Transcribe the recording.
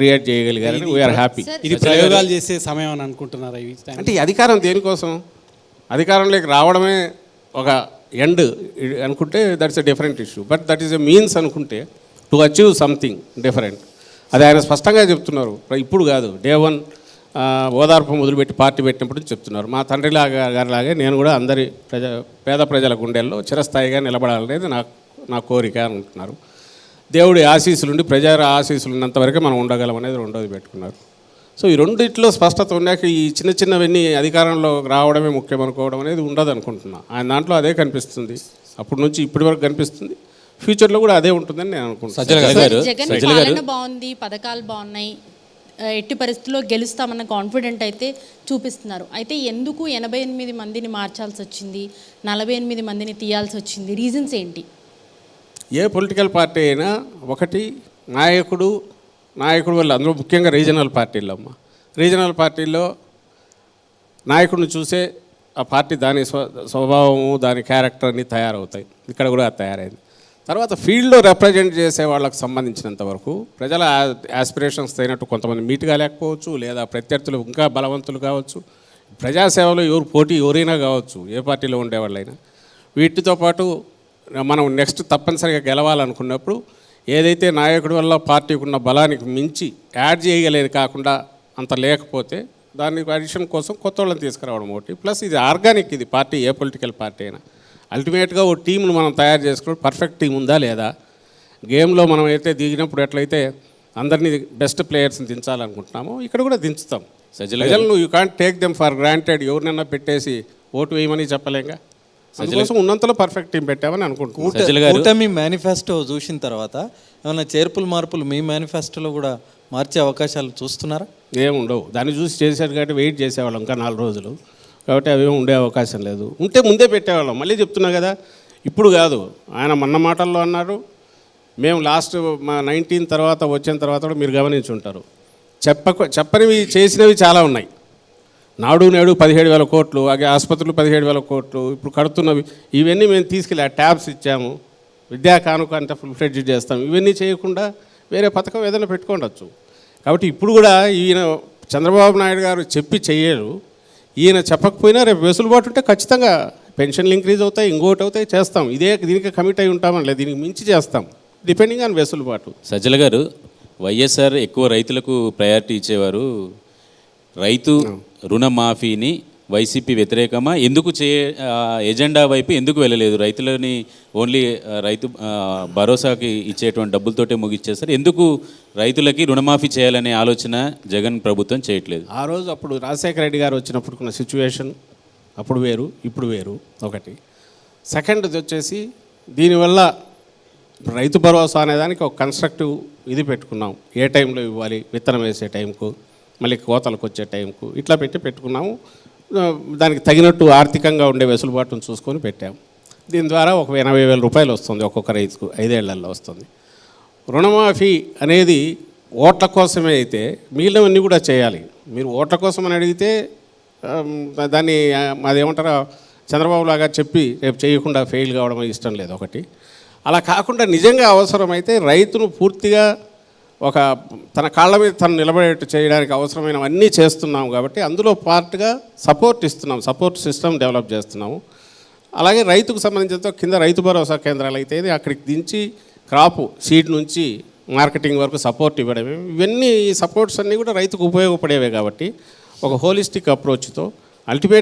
Create చేయగలిగారని we are happy ఇది ప్రయోగాలు చేసే సమయం అని అనుకుంటున్నారా ఇవి అంటే ఈ అధికారం దేనికోసం? అధికారంలోకి రావడమే ఒక ఎండ్ అనుకుంటే that's a different issue but that is a means అనుకుంటే టు అచీవ్ సంథింగ్ డిఫరెంట్ అది ఆయన స్పష్టంగా చెప్తున్నారు. ఇప్పుడు కాదు డే వన్ ఓదార్పు మొదలుపెట్టి పార్టీ పెట్టినప్పుడు చెప్తున్నారు. మా తండ్రిలాగా గారిలాగే నేను కూడా అందరి ప్రజ పేద ప్రజల గుండెల్లో చిరస్థాయిగా నిలబడాలనేది నా నా కోరిక అనుకుంటున్నారు దేవుడి ఆశీస్సులుండి ప్రజా ఆశీస్సులు ఉన్నంత వరకే మనం ఉండగలం అనేది రెండోది పెట్టుకున్నారు. సో ఈ రెండిట్లో స్పష్టత ఉన్నాక ఈ చిన్న చిన్నవన్నీ అధికారంలో రావడమే ముఖ్యం అనుకోవడం అనేది ఉండదు అనుకుంటున్నా ఆయన దాంట్లో అదే కనిపిస్తుంది. అప్పటి నుంచి ఇప్పటి వరకు కనిపిస్తుంది. ఫ్యూచర్లో కూడా అదే ఉంటుందని నేను అనుకుంటున్నాను జగన్ పాలన బాగుంది పథకాలు బాగున్నాయి. ఎట్టి పరిస్థితుల్లో గెలుస్తామన్న కాన్ఫిడెంట్ అయితే చూపిస్తున్నారు. అయితే ఎందుకు ఎనభై ఎనిమిది మందిని మార్చాల్సి వచ్చింది నలభై ఎనిమిది మందిని తీయాల్సి వచ్చింది రీజన్స్ ఏంటి? ఏ పొలిటికల్ పార్టీ అయినా ఒకటి నాయకుడు నాయకుడు వల్ల అందులో ముఖ్యంగా రీజనల్ పార్టీల్లో అమ్మ. రీజనల్ పార్టీల్లో నాయకుడిని చూసే ఆ పార్టీ దాని స్వ స్వభావము దాని క్యారెక్టర్ అన్ని తయారవుతాయి. ఇక్కడ కూడా తయారైంది. తర్వాత ఫీల్డ్లో రిప్రజెంట్ చేసే వాళ్ళకు సంబంధించినంత వరకు ప్రజల ఆస్పిరేషన్స్ అయినట్టు కొంతమంది మీట్ కాలేకపోవచ్చు లేదా ప్రత్యర్థులు ఇంకా బలవంతులు కావచ్చు ప్రజాసేవలో ఎవరు పోటీ ఎవరైనా కావచ్చు ఏ పార్టీలో ఉండేవాళ్ళైనా వీటితో పాటు మనం నెక్స్ట్ తప్పనిసరిగా గెలవాలనుకున్నప్పుడు ఏదైతే నాయకుడి వల్ల పార్టీకి ఉన్న బలానికి మించి యాడ్ చేయగలేదు కాకుండా అంత లేకపోతే దాని అడిషన్ కోసం కొత్త వాళ్ళని తీసుకురావడం ఒకటి. ప్లస్ ఇది ఆర్గానిక్ ఇది పార్టీ ఏ పొలిటికల్ పార్టీ అయినా. అల్టిమేట్గా ఓ టీంను మనం తయారు చేసుకోవడం పర్ఫెక్ట్ టీం ఉందా లేదా? గేమ్లో మనం అయితే దిగినప్పుడు ఎట్లయితే అందరినీ బెస్ట్ ప్లేయర్స్ని దించాలనుకుంటున్నామో ఇక్కడ కూడా దించుతాం. Sajjala you can't take them for granted ఎవరినైనా పెట్టేసి ఓటు వేయమని చెప్పలేంగా? అందుకోసం ఉన్నంతలో పర్ఫెక్ట్ టీం పెట్టామని అనుకుంటున్నాం కూటమి మేనిఫెస్టో చూసిన తర్వాత ఏమైనా చేర్పులు మార్పులు మీ మేనిఫెస్టోలో కూడా మార్చే అవకాశాలు చూస్తున్నారా? ఏముండవు దాన్ని చూసి చేశారు కాబట్టి వెయిట్ చేసేవాళ్ళం ఇంకా నాలుగు రోజులు. కాబట్టి అవి ఉండే అవకాశం లేదు. ఉంటే ముందే పెట్టేవాళ్ళం. మళ్ళీ చెప్తున్నా కదా ఇప్పుడు కాదు. ఆయన మొన్న మాటల్లో అన్నారు. మేము లాస్ట్ మా నైన్టీన్ తర్వాత వచ్చిన తర్వాత కూడా మీరు గమనించి ఉంటారు. చెప్పక చెప్పనివి చేసినవి చాలా ఉన్నాయి. నాడు నేడు పదిహేడు వేల కోట్లు అలాగే ఆసుపత్రులు పదిహేడు వేల కోట్లు ఇప్పుడు కడుతున్నవి ఇవన్నీ మేము తీసుకెళ్ళి ఆ ట్యాబ్స్ ఇచ్చాము. విద్యా కానుక అంతా ఫుల్ ఫ్లెడ్జ్ చేస్తాం ఇవన్నీ చేయకుండా వేరే పథకం ఏదైనా పెట్టుకోండొచ్చు. కాబట్టి ఇప్పుడు కూడా ఈయన చంద్రబాబు నాయుడు గారు చెప్పి చెయ్యరు ఈయన చెప్పకపోయినా రేపు వెసులుబాటు ఉంటే ఖచ్చితంగా పెన్షన్లు ఇంక్రీజ్ అవుతాయి ఇంకోటి అవుతాయి చేస్తాం. ఇదే దీనికి కమిట్ అయి ఉంటామని లేదు దీనికి మించి చేస్తాం. డిపెండింగ్ ఆన్ వెసులుబాటు. సజ్జల గారు వైఎస్ఆర్ ఎక్కువ రైతులకు ప్రయారిటీ ఇచ్చేవారు. రైతు రుణమాఫీని వైసీపీ వ్యతిరేకమా? ఎందుకు చే ఎజెండా వైపు ఎందుకు వెళ్ళలేదు? రైతులని ఓన్లీ రైతు భరోసాకి ఇచ్చేటువంటి డబ్బులతోటే ముగిచ్చేస్తారు ఎందుకు రైతులకి రుణమాఫీ చేయాలనే ఆలోచన జగన్ ప్రభుత్వం చేయట్లేదు? ఆ రోజు అప్పుడు రాజశేఖర రెడ్డి గారు వచ్చినప్పుడున్న సిచ్యువేషన్ అప్పుడు వేరు ఇప్పుడు వేరు ఒకటి. సెకండ్ వచ్చేసి దీనివల్ల ఇప్పుడు రైతు భరోసా అనేదానికి ఒక కన్స్ట్రక్టివ్ ఇది పెట్టుకున్నాం. ఏ టైంలో ఇవ్వాలి? విత్తనం వేసే టైంకు. మళ్ళీ కోతలకు వచ్చే టైంకు ఇట్లా పెట్టి పెట్టుకున్నాము. దానికి తగినట్టు ఆర్థికంగా ఉండే వెసులుబాటును చూసుకొని పెట్టాము. దీని ద్వారా ఒక ఎనభై వేల రూపాయలు వస్తుంది ఒక్కొక్క రైతుకు ఐదేళ్ళలో వస్తుంది. రుణమాఫీ అనేది ఓట్ల కోసమే అయితే మిగిలినవన్నీ కూడా చేయాలి. మీరు ఓట్ల కోసం అని అడిగితే దాన్ని అదేమంటారో చంద్రబాబు లాగా చెప్పి రేపు చేయకుండా ఫెయిల్ కావడం ఇష్టం లేదు ఒకటి. అలా కాకుండా నిజంగా అవసరమైతే రైతును పూర్తిగా ఒక తన కాళ్ళ మీద తను నిలబడేట్టు చేయడానికి అవసరమైనవన్నీ చేస్తున్నాం కాబట్టి అందులో పార్ట్గా సపోర్ట్ ఇస్తున్నాం సపోర్ట్ సిస్టమ్ డెవలప్ చేస్తున్నాము. అలాగే రైతుకు సంబంధించిన కింద రైతు భరోసా కేంద్రాలు అయితే అక్కడికి దించి క్రాప్ సీడ్ నుంచి మార్కెటింగ్ వరకు సపోర్ట్ ఇవ్వడమే. ఇవన్నీ సపోర్ట్స్ అన్నీ కూడా రైతుకు ఉపయోగపడేవే కాబట్టి ఒక హోలిస్టిక్ అప్రోచ్తో అల్టిమేట్